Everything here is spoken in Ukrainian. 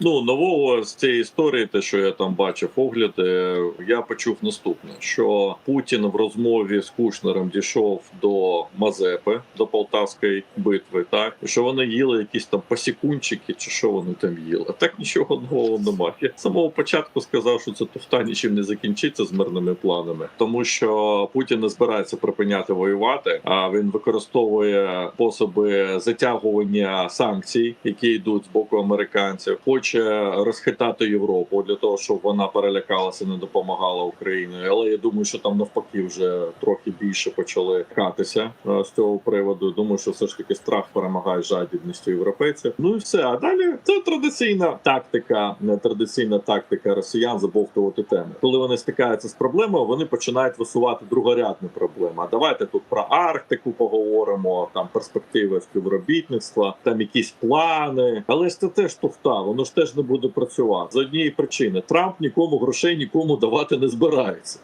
Ну нового з цієї історії, те, що я там бачив огляди, я почув наступне: що Путін в розмові з Кушнером дійшов до Мазепи, до Полтавської битви, так що вони їли якісь там посікунчики, чи що вони там їли. Так нічого нового немає. Я з самого початку сказав, що це туфта нічим не закінчиться з мирними планами, тому що Путін не збирається припиняти воювати, а він використовує способи затягування санкцій, які йдуть з боку американців, хоче розхитати Європу для того, щоб вона перелякалася, не допомагала Україні. Але я думаю, що там навпаки вже трохи більше почали катися е, з цього приводу. Думаю, що все ж таки страх перемагає жадібністю європейців. Ну і все. А далі це традиційна тактика, не традиційна тактика росіян забовтувати теми. Коли вони стикаються з проблемою, вони починають висувати другорядні проблеми. А давайте тут про Арктику поговоримо, там перспективи співробітництва, там якісь плани. Але ж це теж туфта, воно ж теж не буде працювати з однієї причини. Трамп нікому грошей нікому давати не збирається.